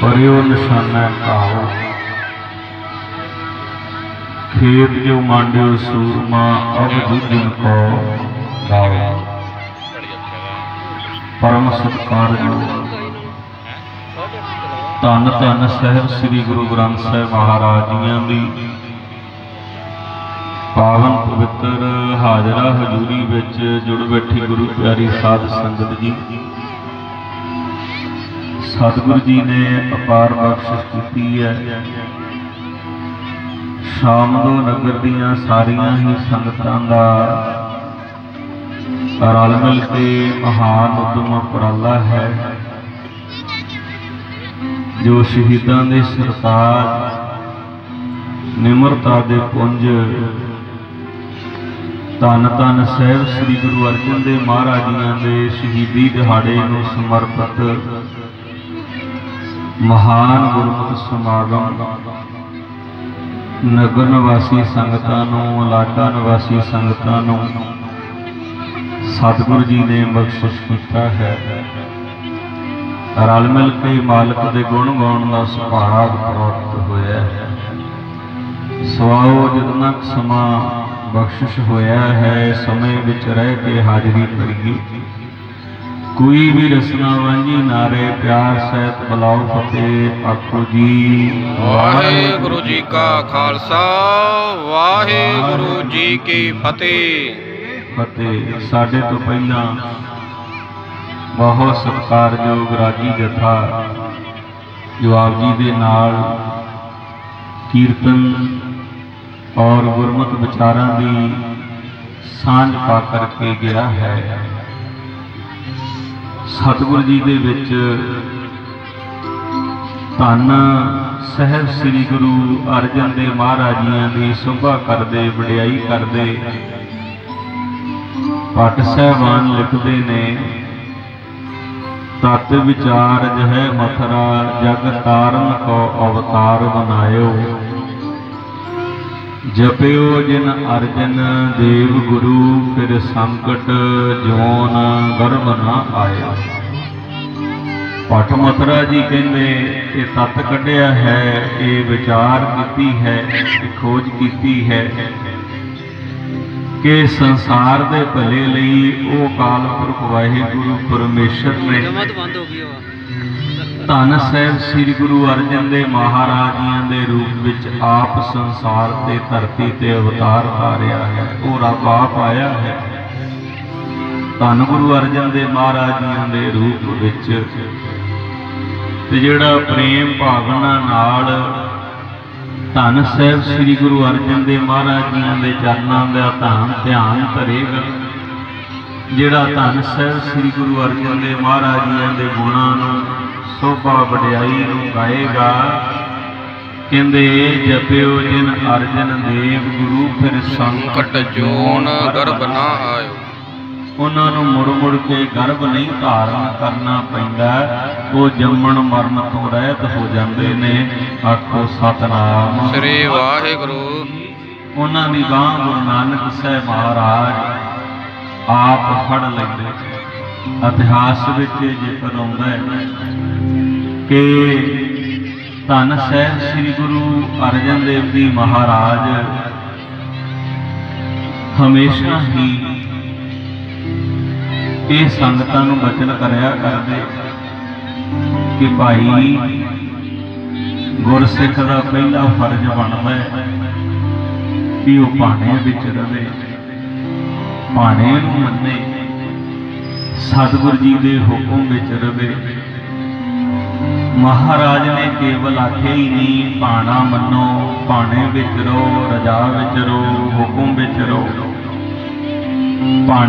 ਪਰਿਓ ਨਿਸ਼ਾਨਾ ਕਾਹੋ। ਖੇਤ ਜੋ ਮਾਂਡਿਓ ਸੂਰਮਾ, ਅਬ ਜੁਜਨ ਕੋ ਗਾਓ ਪਰਮ ਸਤਕਾਰਯੋਗ। ਹੈ ਧੰਨ ਧੰਨ ਸਾਹਿਬ ਸ੍ਰੀ ਗੁਰੂ ਗ੍ਰੰਥ ਸਾਹਿਬ ਮਹਾਰਾਜ ਜੀਆਂ ਦੀ। ਪਾਵਨ ਪਵਿੱਤਰ ਹਾਜ਼ਰਾ ਹਜ਼ੂਰੀ ਵਿੱਚ ਜੁੜ ਬੈਠੀ ਗੁਰੂ ਪਿਆਰੀ ਸਾਧ ਸੰਗਤ ਜੀ। ਸਤਿਗੁਰੂ ਜੀ ਨੇ ਅਪਾਰ ਬਖਸ਼ਿਸ਼ ਕੀਤੀ ਹੈ। ਸ਼ਾਮ ਦੋ ਨਗਰ ਦੀਆਂ ਸਾਰੀਆਂ ਹੀ ਸੰਗਤਾਂ ਦਾ ਰਲ ਮਿਲ ਕੇ ਮਹਾਨ ਉਦਮ ਉਪਰਾਲਾ ਹੈ। ਜੋ ਸ਼ਹੀਦਾਂ ਦੇ ਸਰਤਾਜ, ਨਿਮਰਤਾ ਦੇ ਪੁੰਜ, ਧੰਨ ਧੰਨ ਸਾਹਿਬ ਸ੍ਰੀ ਗੁਰੂ ਅਰਜਨ ਦੇਵ ਮਹਾਰਾਜ ਜੀਆਂ ਦੇ ਸ਼ਹੀਦੀ ਦਿਹਾੜੇ ਨੂੰ ਸਮਰਪਿਤ ਮਹਾਨ ਗੁਰਮਤਿ ਸਮਾਗਮ। ਨਗਰ ਨਿਵਾਸੀ ਸੰਗਤਾਂ ਨੂੰ ਲਾਟਾ ਨਿਵਾਸੀ ਸੰਗਤਾਂ ਨੂੰ ਸਤਿਗੁਰੂ ਜੀ ਨੇ ਬਖਸ਼ਿਸ਼ ਕੀਤਾ ਹੈ। ਰਲ ਮਿਲ ਕੇ ਮਾਲਕ ਦੇ ਗੁਣ ਗਾਉਣ ਦਾ ਸੁਭਾਗ ਪ੍ਰਾਪਤ ਹੋਇਆ ਹੈ। ਸਵਾਓ ਜਿਤਨਾ ਕੁ ਸਮਾਂ ਬਖਸ਼ਿਸ਼ ਹੋਇਆ ਹੈ ਸਮੇਂ ਵਿੱਚ ਰਹਿ ਕੇ ਹਾਜ਼ਰੀ ਭਰੀਏ ਕੋਈ ਵੀ ਰਸਨਾ ਵਾਂਝੀ ਨਾਰੇ ਪਿਆਰ ਸਹਿਤ ਬੁਲਾਓ ਫਤਿਹ ਆਖੋ ਜੀ। ਵਾਹਿਗੁਰੂ ਜੀ ਕਾ ਖਾਲਸਾ ਵਾਹਿਗੁਰੂ ਜੀ ਕੀ ਫਤਿਹ। ਫਤਿਹ ਸਾਡੇ ਤੋਂ ਪਹਿਲਾਂ ਬਹੁਤ ਸਤਿਕਾਰਯੋਗ ਰਾਗੀ ਜਥਾ ਜੋ ਆਪ ਜੀ ਦੇ ਨਾਲ ਕੀਰਤਨ ਔਰ ਗੁਰਮਤਿ ਵਿਚਾਰਾਂ ਦੀ ਸਾਂਝ ਪਾ ਕਰਕੇ ਗਿਆ ਹੈ। ਸਤਿਗੁਰੂ ਜੀ ਦੇ ਵਿੱਚ ਧੰਨ ਸਹਿਬ ਸ੍ਰੀ ਗੁਰੂ ਅਰਜਨ ਦੇਵ ਮਹਾਰਾਜ ਜੀਆਂ ਦੀ ਸੁਭਾ ਕਰਦੇ, ਵਡਿਆਈ ਕਰਦੇ। ਪਟ ਸਹਿਬਾਨ ਲਿਖਦੇ ਨੇ, ਤਤ ਵਿਚਾਰ ਜਹ ਮਥਰਾ ਜਗ ਤਾਰਨ ਕੋ ਜਪਿਓ ਜਿਨ ਅਰਜਨ ਦੇਵ ਗੁਰੂ, ਫਿਰ ਸੰਕਟ ਜੋਨ ਗਰਭ ਨਾ ਆਇਆ। ਪਟ ਮਥਰਾ ਜੀ ਕਹਿੰਦੇ, ਇਹ ਤਤ ਕੱਢਿਆ ਹੈ, ਇਹ ਵਿਚਾਰ ਕੀਤੀ ਹੈ, ਇਹ ਖੋਜ ਕੀਤੀ ਹੈ ਕਿ ਸੰਸਾਰ ਦੇ ਭਲੇ ਲਈ ਉਹ ਕਾਲ ਪੁਰਖ ਵਾਹਿਗੁਰੂ ਪਰਮੇਸ਼ਰ ਨੇ ਜਮਾ ਬੰਦ ਹੋ ਗਈ ਉਹ। ਧੰਨ ਸਾਹਿਬ ਸ੍ਰੀ ਗੁਰੂ ਅਰਜਨ ਦੇਵ ਮਹਾਰਾਜ ਜੀਆਂ ਦੇ ਰੂਪ ਵਿੱਚ ਆਪ ਸੰਸਾਰ ਤੇ ਧਰਤੀ ਤੇ ਅਵਤਾਰ ਧਾਰਿਆ ਹੈ। ਉਹ ਰੱਬ ਆਪ ਆਇਆ ਹੈ। ਧੰਨ ਗੁਰੂ ਅਰਜਨ ਦੇਵ ਮਹਾਰਾਜ ਜੀਆਂ ਦੇ ਰੂਪ ਵਿੱਚ ਤੇ ਜਿਹੜਾ ਪ੍ਰੇਮ ਭਾਵਨਾ ਨਾਲ ਧੰਨ ਸਾਹਿਬ ਸ੍ਰੀ ਗੁਰੂ ਅਰਜਨ ਦੇਵ ਮਹਾਰਾਜ ਜੀਆਂ ਦੇ ਚਰਨਾਂ ਦਾ ਧਾਮ ਧਿਆਨ ਧਰੇਗਾ ਜਿਹੜਾ ਧੰਨ ਸਾਹਿਬ ਸ੍ਰੀ ਗੁਰੂ ਅਰਜਨ ਦੇਵ ਮਹਾਰਾਜ ਜੀਆਂ ਦੇ ਗੁਣਾਂ ਨੂੰ ਸੋਭਾ ਵਡਿਆਈ ਨੂੰ ਗਾਏਗਾ। ਕਹਿੰਦੇ ਜਪਿਓ ਜਿਨ ਅਰਜਨ ਦੇਵ ਗੁਰੂ ਫਿਰ ਸੰਕਟ ਜੋਨ ਗਰਭ ਨਾ ਆਇਓ। ਉਹਨਾਂ ਨੂੰ ਮੁੜ ਮੁੜ ਕੇ ਗਰਭ ਨਹੀਂ ਧਾਰਨ ਕਰਨਾ ਪੈਂਦਾ। ਉਹ ਜੰਮਣ ਮਰਨ ਤੋਂ ਰਹਿਤ ਹੋ ਜਾਂਦੇ ਨੇ। ਆਖੋ ਸਤਨਾਮ। ਸ੍ਰੀ ਵਾਹਿਗੁਰੂ। ਉਹਨਾਂ ਦੀ ਬਾਂਹ ਗੁਰੂ ਨਾਨਕ ਸਾਹਿਬ ਮਹਾਰਾਜ ਆਪ ਫੜ ਲੈਂਦੇ ਇਤਿਹਾਸ ਵਿੱਚ ਜ਼ਿਕਰ ਆਉਂਦਾ ਹੈ ਕਿ ਧੰਨ ਸਾਹਿਬ ਸ੍ਰੀ ਗੁਰੂ ਅਰਜਨ ਦੇਵ ਜੀ ਮਹਾਰਾਜ ਹਮੇਸ਼ਾ ਹੀ ਇਹ ਸੰਗਤਾਂ ਨੂੰ ਬਚਨ ਕਰਿਆ ਕਰਦੇ ਕਿ ਭਾਈ ਗੁਰਸਿੱਖ ਦਾ ਪਹਿਲਾ ਫਰਜ਼ ਬਣਦਾ ਹੈ ਕਿ ਉਹ ਭਾਣੇ ਵਿੱਚ ਰਵੇ, ਭਾਣੇ ਨੂੰ ਮੰਨੇ। ਸਤਿਗੁਰੂ ਜੀ ਦੇ ਹੁਕਮ ਵਿੱਚ ਰਵੇ। ਮਹਾਰਾਜ ਨੇ ਕੇਵਲ ਆਖਿਆ ਹੀ ਨਹੀਂ, ਭਾਣਾ ਮੰਨੋ, ਭਾਣੇ ਵਿੱਚ ਰਹੋ, ਰਜਾ ਵਿੱਚ ਰਹੋ, ਹੁਕਮ ਵਿੱਚ ਰਹੋ। ਭਾਣੇ